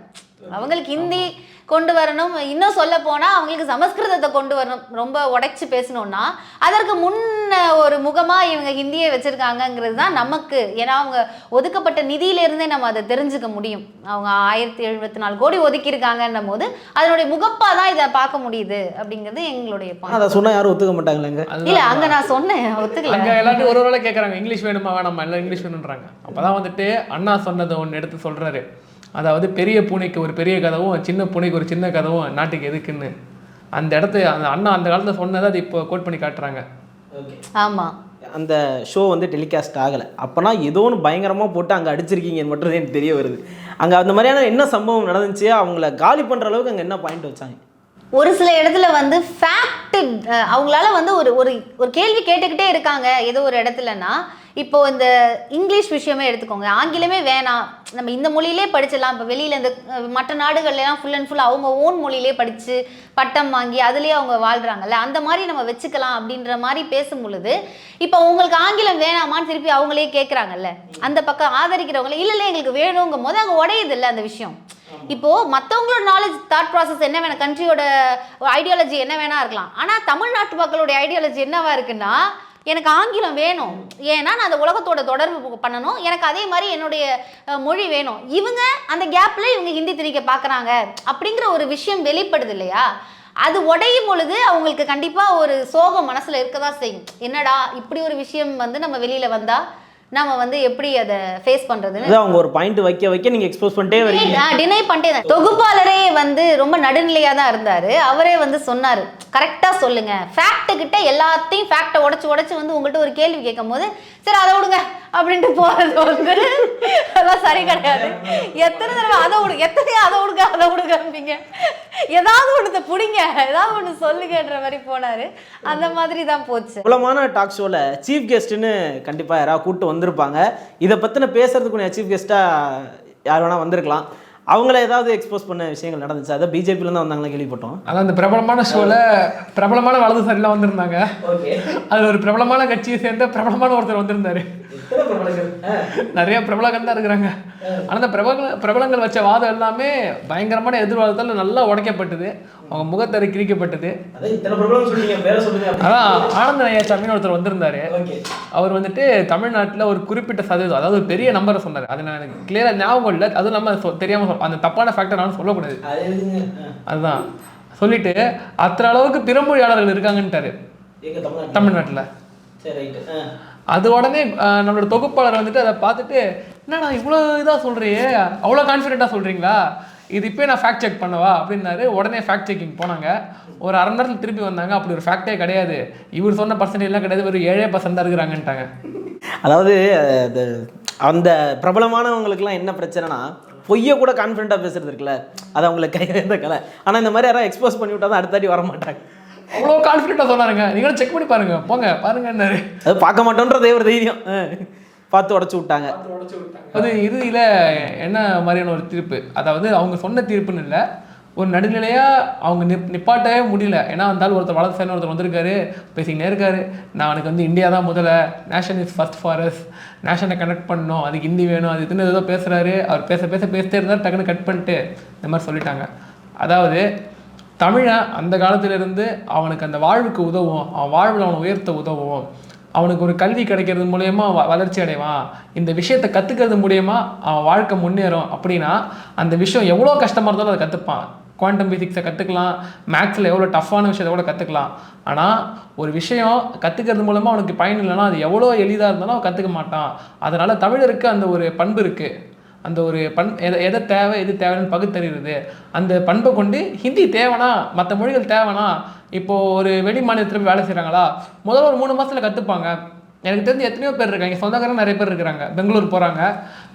அவங்களுக்கு ஹிந்தி கொண்டு வரணும். இன்னும் சொல்ல போனா அவங்களுக்கு சமஸ்கிருதத்தை கொண்டு வரணும். ரொம்ப உடைச்சு பேசணும்னா அதற்கு முன்ன ஒரு முகமா இவங்க ஹிந்தியை வச்சிருக்காங்கங்கிறது தான் நமக்கு. ஏன்னா அவங்க ஒதுக்கப்பட்ட நிதியில இருந்தே நம்ம அதை தெரிஞ்சுக்க முடியும். அவங்க ஆயிரத்தி எழுபத்தி நாலு கோடி ஒதுக்கி இருக்காங்கன்னும் போது அதனுடைய முகப்பா தான் இதை பார்க்க முடியுது அப்படிங்கிறது எங்களுடைய. அதை சொன்னா யாரும் ஒத்துக்க மாட்டாங்களேங்க இல்ல அங்க நான் சொன்னேன். ஒத்துக்கல. அங்க எல்லாரும் ஒரு ஒரு வேளை கேட்குறாங்க இங்கிலீஷ் வேணுமா? வேணாமா? எல்லாம் இங்கிலீஷ் வேணுன்றாங்க அப்பதான் வந்துட்டு அண்ணா சொன்னதை ஒன்று எடுத்து சொல்றாரு. அதாவது பெரிய பூனைக்கு ஒரு பெரிய கதவும் சின்ன பூனைக்கு ஒரு சின்ன கதவும் நாட்டுக்கு எதுக்குன்னு. அந்த இடத்த அந்த அண்ணா அந்த காலத்துல சொன்னதை அது இப்போ கோட் பண்ணி காட்டுறாங்க. ஆமா. அந்த ஷோ வந்து டெலிகாஸ்ட் ஆகலை. அப்போனா ஏதோ ஒன்று பயங்கரமாக போட்டு அங்கே அடிச்சிருக்கீங்கன்னு மட்டும் எனக்கு தெரிய வருது. அங்கே அந்த மாதிரியான என்ன சம்பவம் நடந்துச்சு அவங்கள காலி பண்ணுற அளவுக்கு அங்கே என்ன பாயிண்ட் வச்சாங்க? ஒரு சில இடத்துல வந்து ஃபேக்ட் அவங்களால வந்து ஒரு ஒரு ஒரு கேள்வி கேட்டுக்கிட்டே இருக்காங்க ஏதோ ஒரு இடத்துலனா இப்போ இந்த இங்கிலீஷ் விஷயமே எடுத்துக்கோங்க. ஆங்கிலமே வேணாம். நம்ம இந்த மொழியிலே படிச்சிடலாம். இப்போ வெளியில் இந்த மற்ற நாடுகள்லாம் ஃபுல் அண்ட் ஃபுல் அவங்க ஓன் மொழியிலே படித்து பட்டம் வாங்கி அதுலேயே அவங்க வாழ்கிறாங்கல்ல அந்த மாதிரி நம்ம வச்சுக்கலாம் அப்படின்ற மாதிரி பேசும் பொழுது இப்போ உங்களுக்கு ஆங்கிலம் வேணாமான்னு திருப்பி அவங்களே கேட்குறாங்கல்ல அந்த பக்கம் ஆதரிக்கிறவங்களே இல்லை இல்லை எங்களுக்கு வேணுங்கும் போது அங்கே உடையுது இல்லை அந்த விஷயம். இப்போது மற்றவங்களோட நாலேஜ் தாட் ப்ராசஸ் என்ன வேணும் கண்ட்ரியோட ஐடியாலஜி என்ன வேணா இருக்கலாம். ஆனால் தமிழ்நாட்டு மக்களுடைய ஐடியாலஜி என்னவா இருக்குன்னா எனக்கு ஆங்கிலம் வேணும். ஏன்னா நான் அந்த உலகத்தோட தொடர்பு பண்ணணும். எனக்கு அதே மாதிரி என்னுடைய மொழி வேணும். இவங்க அந்த கேப்பில் இவங்க ஹிந்தி திணிக்க பார்க்குறாங்க அப்படிங்கிற ஒரு விஷயம் வெளிப்படுது இல்லையா? அது உடையும் பொழுது அவங்களுக்கு கண்டிப்பாக ஒரு சோகம் மனசில் இருக்க தான் செய்யும். என்னடா இப்படி ஒரு விஷயம் வந்து நம்ம வெளியில் வந்தால் நம்ம வந்து எப்படி அதை ஃபேஸ் பண்ணுறதுன்னு அவங்க ஒரு பாயிண்ட் வைக்க வைக்க நீங்கள் எக்ஸ்போஸ் பண்ணிட்டே வரீங்க. டினை பண்ணிட்டே தான் தொகுப்பாளரே வந்து ரொம்ப நடுநிலையா தான் இருந்தாரு. அவரே வந்து சொன்னாரு. கரெக்டா சொல்லுங்க. ஃபேக்ட் கிட்ட எல்லாத்தையும் ஃபேக்டை உடைச்சு உடைச்சு வந்து உங்கள்கிட்ட ஒரு கேள்வி கேட்கும் போது சரி அதை விடுங்க. அப்படின்ட்டு போறது வந்து அதெல்லாம் சரி கிடையாது. எத்தனை தடவை அதை விடுங்க எத்தனையோ அதை விடுங்க அதை விடுங்க ஏதாவது ஒன்று பிடிங்க. ஏதாவது ஒன்று சொல்லுங்கன்ற மாதிரி போனாரு. அந்த மாதிரி தான் போச்சு. பிரபலமான டாக் ஷோவில் சீஃப் கெஸ்ட்டுன்னு கண்டிப்பாக யாராவது கூப்பிட்டு வந்திருப்பாங்க. இதை பற்றின பேசுறதுக்குரிய சீஃப் கெஸ்ட்டாக யார் வேணால் வந்திருக்கலாம். அவங்கள ஏதாவது எக்ஸ்போஸ் பண்ண விஷயங்கள் நடந்துச்சு? அதை பிஜேபியில் தான் வந்தாங்களா கேள்விப்பட்டோம். அதான் அந்த பிரபலமான ஷோல பிரபலமான வலதுசாரிலாம் வந்திருந்தாங்க. அதுல ஒரு பிரபலமான கட்சியை சேர்ந்த பிரபலமான ஒருத்தர் வந்திருந்தாரு. நிறைய பிரபலங்கள் தான் இருக்கிறாங்க. ஆனா அந்த பிரபல பிரபலங்கள் வச்ச வாதம் எல்லாமே பயங்கரமான எதிர்வாதத்தால் நல்லா உடைக்கப்பட்டது. அவங்க முகத்தரை கிழிக்கப்பட்டது. அதான் ஆனந்த நையாச்சாமின்னு ஒருத்தர் வந்திருந்தாரு. அவர் வந்துட்டு தமிழ்நாட்டில் ஒரு குறிப்பிட்ட சதவீதம் அதாவது ஒரு பெரிய நம்பரை சொன்னார். அது நான் எனக்கு கிளியராக ஞாபகம் இல்லை. அதுவும் நம்ம சொ- தெரியாம சொல் அந்த தப்பான ஃபேக்டர் நானும் சொல்லக்கூடாது. அதுதான். சொல்லிட்டு அத்தனை அளவுக்கு பிறமொழியாளர்கள் இருக்காங்கன்ட்டாரு. தமிழ்நாட்டில்? தமிழ்நாட்டில். சரி ரைட்டு. அது உடனே நம்மளோட தொகுப்பாளர் வந்துட்டு அதை பார்த்துட்டு என்னடா இவ்வளோ இதாக சொல்கிறியே அவ்வளோ கான்ஃபிடென்ட்டாக சொல்கிறீங்களா இது இப்போ நான் ஃபேக்ட் செக் பண்ணவா? அப்படின்னாரு. உடனே ஃபேக்ட் செக்கிங் போனாங்க. ஒரு அரை நேரத்தில் திருப்பி வந்தாங்க. அப்படி ஒரு ஃபேக்டே கிடையாது. இவர் சொன்ன பர்சன்டேஜ்லாம் கிடையாது. ஒரு ஏழே பர்சன்ட் தான் இருக்கிறாங்கன்ட்டாங்க. அதாவது அந்த பிரபலமானவங்களுக்குலாம் என்ன பிரச்சனைனா பொய்யை கூட கான்ஃபிடென்ட்டாக பேசுறது இருக்குல்ல. அது அவங்களுக்கு கையில கலை. ஆனால் இந்த மாதிரி யாராவது எக்ஸ்போஸ் பண்ணி விட்டா தான் அடுத்தாடி வர மாட்டாங்க அவ்வளோ கான்ஃபிடென்ட்டாக சொன்னாருங்க. நீங்களும் செக் பண்ணி பாருங்க. போங்க பாருங்கன்னாரு அது பார்க்க மாட்டோன்றதே ஒரு தைரியம். பார்த்து உடச்சி விட்டாங்க. அது இறுதியில் என்ன மாதிரியான ஒரு தீர்ப்பு? அதாவது அவங்க சொன்ன தீர்ப்புன்னு இல்லை. ஒரு நடுநிலையாக அவங்க நிப் நிப்பாட்டவே முடியல. ஏன்னா வந்தாலும் ஒருத்தர் வளர்த்து சேர்ந்து ஒருத்தர் வந்திருக்காரு. பேசிக்கிட்டே இருக்காரு. நான் அவனுக்கு வந்து இந்தியா தான் முதல்ல. நேஷன் இஸ் ஃபர்ஸ்ட் ஃபாரஸ் நேஷனை கனெக்ட் பண்ணணும். அதுக்கு ஹிந்தி வேணும். அது இதுன்னு ஏதோ பேசுகிறாரு அவர் பேச பேச பேசிட்டே இருந்தார். டக்குன்னு கட் பண்ணிட்டு இந்த மாதிரி சொல்லிட்டாங்க. அதாவது தமிழன் அந்த காலத்திலிருந்து அவனுக்கு அந்த வாழ்வுக்கு உதவும் அவன் வாழ்வில் அவனை உயர்த்த உதவும். அவனுக்கு ஒரு கல்வி கிடைக்கிறது மூலயமா வ வளர்ச்சி அடைவான். இந்த விஷயத்தை கற்றுக்கிறது மூலயமா அவன் வாழ்க்கை முன்னேறும். அப்படின்னா அந்த விஷயம் எவ்வளோ கஷ்டமாக இருந்தாலும் அதை கற்றுப்பான் குவாண்டம் ஃபிசிக்ஸை கற்றுக்கலாம் மேக்ஸில் எவ்வளோ டஃப்பான விஷயத்தை கூட கற்றுக்கலாம் ஆனால் ஒரு விஷயம் கற்றுக்கிறது மூலமாக அவனுக்கு பயன் இல்லைன்னா அது எவ்வளோ எளிதாக இருந்தாலும் அவன் கற்றுக்க மாட்டான். அதனால் தமிழருக்கு அந்த ஒரு பண்பு இருக்குது அந்த ஒரு பண் எதை எதை தேவை எது தேவைன்னு பகுத்தறிகிறது. அந்த பண்பை கொண்டு ஹிந்தி தேவைனா மற்ற மொழிகள் தேவைனா இப்போது ஒரு வெளி மாநிலத்தில் போய் வேலை செய்கிறாங்களா முதல்ல ஒரு மூணு மாதத்தில் கற்றுப்பாங்க எனக்கு தெரிஞ்சு எத்தனையோ பேர் இருக்காங்க. சொந்தக்காரங்க நிறைய பேர் இருக்கிறாங்க. பெங்களூர் போகிறாங்க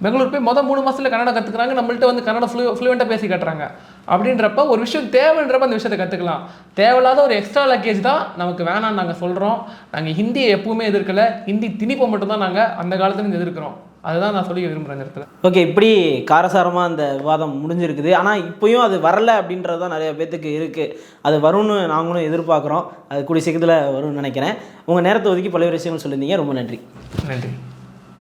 பெங்களூர் போய் மொதல் மூணு மாதத்தில் கன்னடம் கற்றுக்குறாங்க நம்மள்ட்ட வந்து கன்னடம் ஃப்ளூ ஃப்ளூவெண்ட்டாக பேசி கட்டுறாங்க. அப்படின்றப்ப ஒரு விஷயம் தேவைன்றப்ப அந்த விஷயத்தை கற்றுக்கலாம் தேவையில்லாத ஒரு எக்ஸ்ட்ரா லக்கேஜ் தான் நமக்கு வேணாம்னு நாங்கள் சொல்கிறோம் நாங்கள் ஹிந்தியை எப்பவுமே எதிர்க்கல. ஹிந்தி திணிப்பை மட்டும்தான் நாங்கள் அந்த காலத்துலேருந்து எதிர்க்கிறோம். அதுதான் நான் சொல்லி விரும்புகிறேன் இடத்துல. ஓகே இப்படி காரசாரமாக அந்த விவாதம் முடிஞ்சிருக்குது. ஆனால் இப்போயும் அது வரல அப்படின்றது தான் நிறைய பேத்துக்கு இருக்குது அது வரும்னு நாங்களும் எதிர்பார்க்குறோம். அது கூடிய சீக்கிரத்தில் வரும்னு நினைக்கிறேன். உங்கள் நேரத்தை ஒதுக்கி பல்வேறு விஷயங்கள் சொல்லியிருந்தீங்க. ரொம்ப நன்றி. நன்றி.